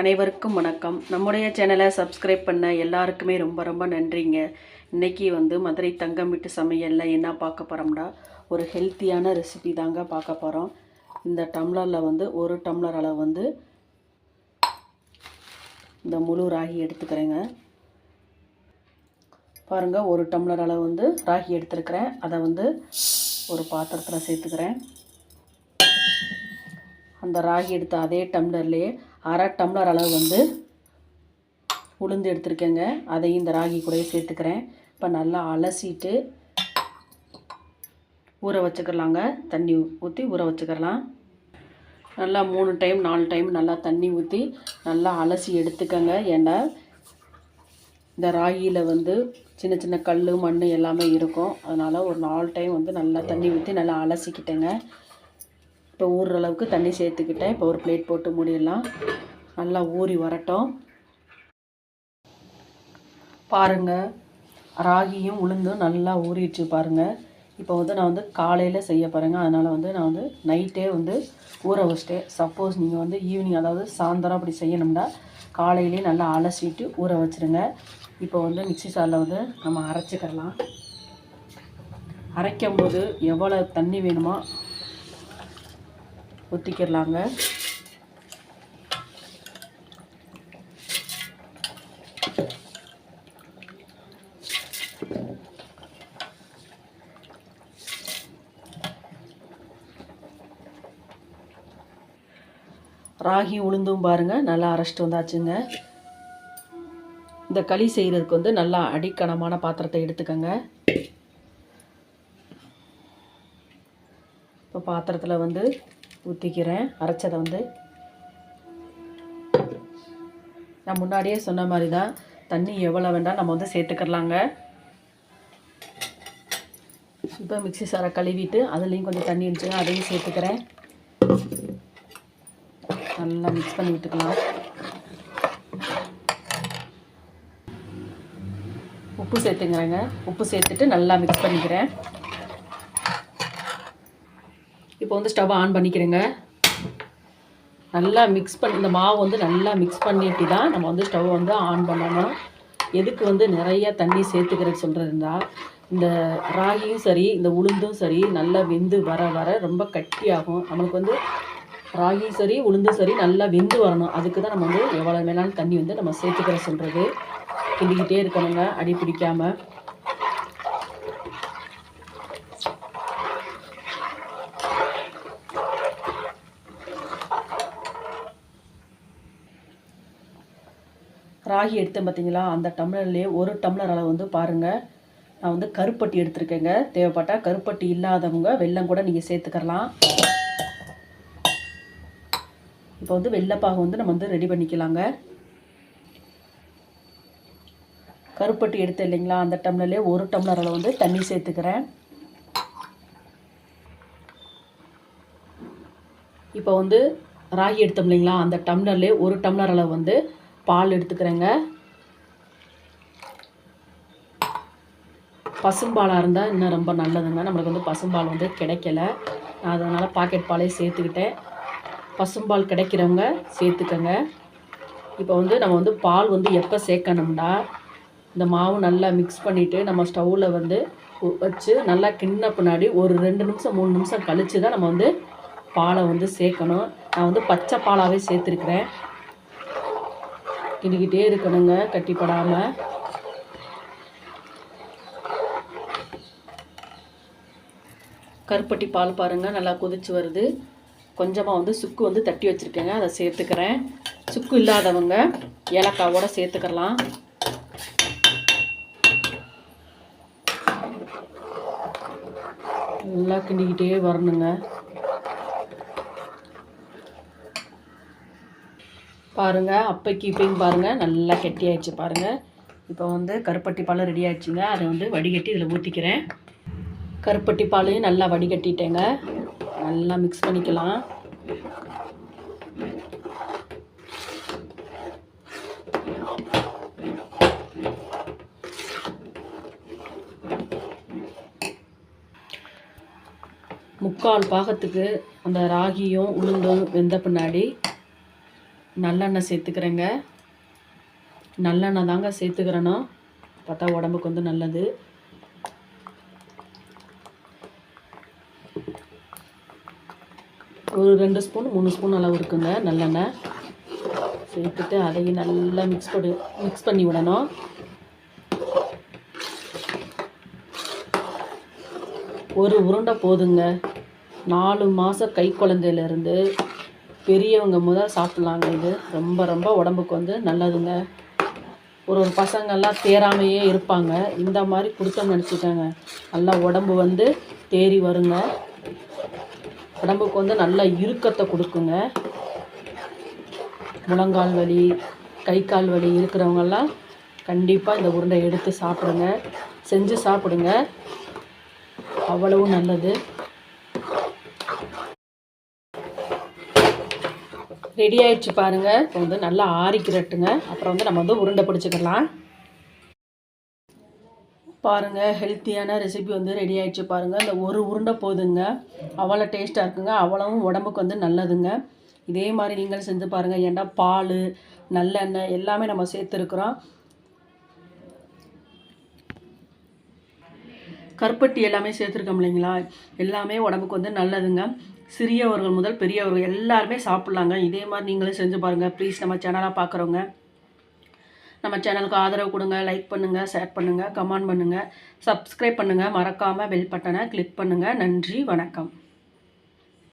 அனைவருக்கும் வணக்கம். நம்முடைய சேனலை சப்ஸ்கிரைப் பண்ண எல்லாருக்குமே ரொம்ப ரொம்ப நன்றிங்க. இன்னைக்கு வந்து மதுரை தங்கம் வீட்டு சமையலில் என்ன பார்க்க போகிறோம்னா ஒரு ஹெல்த்தியான ரெசிபி தாங்க பார்க்க போகிறோம் இந்த டம்ளரில் வந்து ஒரு டம்ளர் அளவு வந்து இந்த முழு ராகி எடுத்துக்கிறேங்க. பாருங்கள் ஒரு டம்ளர் அளவு வந்து ராகி எடுத்துருக்கிறேன். அதை வந்து ஒரு பாத்திரத்தில் சேர்த்துக்கிறேன். அந்த ராகி எடுத்த அதே டம்ளர்லேயே அரை டம்ளர் அளவு வந்து உளுந்து எடுத்திருக்கேங்க. அதையும் இந்த ராகி கூடயே சேர்த்துக்கிறேன். இப்போ நல்லா அலசிட்டு ஊற வச்சுக்கலாங்க. தண்ணி ஊற்றி ஊற வச்சுக்கலாம். நல்லா மூணு டைம் நாலு டைம் நல்லா தண்ணி ஊற்றி நல்லா அலசி எடுத்துக்கங்க. ஏன்னா இந்த ராகியில் வந்து சின்ன சின்ன கல் மண் எல்லாமே இருக்கும். அதனால் ஒரு நாலு டைம் வந்து நல்லா தண்ணி ஊற்றி நல்லா அலசிக்கிட்டேங்க. இப்போ ஊறுற அளவுக்கு தண்ணி சேர்த்துக்கிட்டேன். இப்போ ஒரு பிளேட் போட்டு மூடிடலாம். நல்லா ஊறி வரட்டும். பாருங்கள் ராகியும் உளுந்தும் நல்லா ஊறிடுச்சு பாருங்கள் இப்போ வந்து நான் வந்து காலையில் செய்ய பாருங்கள் அதனால் வந்து நான் வந்து நைட்டே வந்து ஊற வச்சிட்டேன் சப்போஸ் நீங்கள் வந்து ஈவினிங் அதாவது சாயந்தரம் அப்படி செய்யணும்னா காலையிலே நல்லா அலசிட்டு ஊற வச்சுருங்க. இப்போ வந்து மிக்ஸி சாரில் வந்து நம்ம அரைச்சிக்கிறலாம். அரைக்கும் போது எவ்வளோ தண்ணி வேணுமோ ஊற்றிக்கிடலாங்க ராகி உளுந்தும் பாருங்கள் நல்லா அரைச்சிட்டு வந்தாச்சுங்க. இந்த களி செய்கிறதுக்கு வந்து நல்லா அடிக்கனமான பாத்திரத்தை எடுத்துக்கோங்க. இப்போ பாத்திரத்தில் வந்து ஊற்றிக்கிறேன் அரைச்சதை வந்து நான் முன்னாடியே சொன்ன மாதிரி தான் தண்ணி எவ்வளோ வேண்டாம் நம்ம வந்து சேர்த்துக்கிறலாங்க. இப்போ மிக்ஸி சாரை கழுவிட்டு அதுலேயும் கொஞ்சம் தண்ணி இருந்துச்சுங்க அதையும் சேர்த்துக்கிறேன். நல்லா மிக்ஸ் பண்ணி விட்டுக்கலாம். உப்பு சேர்த்துங்கிறேங்க. உப்பு சேர்த்துட்டு நல்லா மிக்ஸ் பண்ணிக்கிறேன். இப்போ வந்து ஸ்டவ் ஆன் பண்ணிக்கிறேங்க. நல்லா மிக்ஸ் பண்ணி இந்த மாவு வந்து நல்லா மிக்ஸ் பண்ணிட்டு தான் நம்ம வந்து ஸ்டவ் வந்து ஆன் பண்ணணும். எதுக்கு வந்து நிறைய தண்ணி சேர்த்துக்கிறேன்னு சொல்கிறதுனா இந்த ராகியும் சரி இந்த உளுந்தும் சரி நல்லா வெந்து வர வர ரொம்ப கட்டியாகும். நம்மளுக்கு வந்து ராகியும் சரி உளுந்தும் சரி நல்லா வெந்து வரணும். அதுக்கு தான் நம்ம வந்து எவ்வளோ மேலான தண்ணி வந்து நம்ம சேர்த்துக்கிற சொல்கிறது கிண்டிக்கிட்டே இருக்கணுங்க அடி பிடிக்காமல் ராகி எடுத்தேன் பார்த்தீங்களா அந்த டம்ளர்லேயே ஒரு டம்ளர் அளவு வந்து பாருங்கள் நான் வந்து கருப்பட்டி எடுத்திருக்கேங்க. தேவைப்பட்டால் கருப்பட்டி இல்லாதவங்க வெள்ளம் கூட நீங்கள் சேர்த்துக்கலாம் இப்போ வந்து வெள்ளைப்பாகு வந்து நம்ம வந்து ரெடி பண்ணிக்கலாங்க. கருப்பட்டி எடுத்து இல்லைங்களா? அந்த டம்ளர்லேயே ஒரு டம்ளர் அளவு வந்து தண்ணி சேர்த்துக்கிறேன். இப்போ வந்து ராகி எடுத்தோம் இல்லைங்களா? அந்த டம்ளர்லேயே ஒரு டம்ளர் அளவு வந்து பால் எடுத்துக்கிறேங்க. பசும்பாலாக இருந்தால் இன்னும் ரொம்ப நல்லதுங்க. நம்மளுக்கு வந்து பசும்பால் வந்து கிடைக்கல. நான் அதனால் பாக்கெட் பாலே சேர்த்துக்கிட்டேன். பசும்பால் கிடைக்கிறவங்க சேர்த்துக்கோங்க. இப்போ வந்து நம்ம வந்து பால் வந்து எப்போ சேர்க்கணும்னா இந்த மாவு நல்லா மிக்ஸ் பண்ணிவிட்டு நம்ம ஸ்டவ்வில் வந்து வச்சு நல்லா கிண்ண பின்னாடி ஒரு ரெண்டு நிமிஷம் மூணு நிமிஷம் கழித்து தான் நம்ம வந்து பாலை வந்து சேர்க்கணும். நான் வந்து பச்சை பாலாகவே சேர்த்துருக்குறேன். கிண்டிக்கிட்டே இருக்கணுங்க கட்டிப்படாமல் கருப்பட்டி பால் பாருங்கள் நல்லா கொதிச்சு வருது. கொஞ்சமாக வந்து சுக்கு வந்து தட்டி வச்சுருக்கேங்க அதை சேர்த்துக்கிறேன். சுக்கு இல்லாதவங்க ஏலக்காவோட சேர்த்துக்கலாம். நல்லா கிண்டிக்கிட்டே வரணுங்க. பாருங்கள் அப்பைக்கு இப்பையும் பாருங்கள் நல்லா கெட்டியாயிடுச்சு பாருங்கள் இப்போ வந்து கருப்பட்டி பால் ரெடி ஆயிடுச்சுங்க. அதை வந்து வடிகட்டி இதில் ஊற்றிக்கிறேன் கருப்பட்டி பாலையும் நல்லா வடிகட்டிட்டேங்க. நல்லா மிக்ஸ் பண்ணிக்கலாம். முக்கால் பாகத்துக்கு அந்த ராகியும் உளுந்தும் வெந்த பின்னாடி நல்லெண்ணெய் சேர்த்துக்கிறேங்க. நல்லெண்ணெய் தாங்க சேர்த்துக்கிறனோ. பார்த்தா உடம்புக்கு வந்து நல்லது. ஒரு ரெண்டு ஸ்பூன் மூணு ஸ்பூன் அளவு இருக்குங்க நல்லெண்ணெய். சேர்த்துட்டு அதையும் நல்லா மிக்ஸ் பண்ணி மிக்ஸ் பண்ணி விடணும். ஒரு உருண்டை போதுங்க. நாலு மாதம் கை குழந்தையிலேருந்து பெரியவங்க முதல் சாப்பிட்லாங்க இது ரொம்ப ரொம்ப உடம்புக்கு வந்து நல்லதுங்க. ஒரு ஒரு பசங்கள்லாம் தேராமையே இருப்பாங்க. இந்த மாதிரி கொடுத்தோம்னு நினச்சிக்கோங்க. நல்லா உடம்பு வந்து தேறி வருங்க. உடம்புக்கு வந்து நல்ல இறுக்கத்தை கொடுக்குங்க. முழங்கால் வலி கை கால் வலி இருக்கிறவங்கெல்லாம் கண்டிப்பாக இந்த உருண்டை எடுத்து சாப்பிடுங்க. செஞ்சு சாப்பிடுங்க. அவ்வளவு நல்லது. ரெடி ஆயிடுச்சு பாருங்க. இப்போ வந்து நல்லா ஆறிக்கிறட்டுங்க. அப்புறம் வந்து நம்ம வந்து உருண்டை பிடிச்சிக்கலாம். பாருங்க ஹெல்த்தியான ரெசிபி வந்து ரெடி ஆயிடுச்சு பாருங்க. இந்த ஒரு உருண்டை போதுங்க. அவ்வளோ டேஸ்ட்டாக இருக்குங்க. அவ்வளவும் உடம்புக்கு வந்து நல்லதுங்க. இதே மாதிரி நீங்களும் செஞ்சு பாருங்கள் ஏன்டா பால் நல்லெண்ணெய் எல்லாமே நம்ம சேர்த்துருக்குறோம். கருப்பட்டி எல்லாமே சேர்த்துருக்கோம் இல்லைங்களா? எல்லாமே உடம்புக்கு வந்து நல்லதுங்க. சிறியவர்கள் முதல் பெரியவர்கள் எல்லாருமே சாப்பிட்லாங்க. இதே மாதிரி நீங்களும் செஞ்சு பாருங்கள் ப்ளீஸ் நம்ம சேனலாக பார்க்குறோங்க நம்ம சேனலுக்கு ஆதரவு கொடுங்க லைக் பண்ணுங்கள் ஷேர் பண்ணுங்கள் கமெண்ட் பண்ணுங்கள் சப்ஸ்கிரைப் பண்ணுங்கள் மறக்காமல் பெல் பட்டனை கிளிக் பண்ணுங்கள் நன்றி வணக்கம்.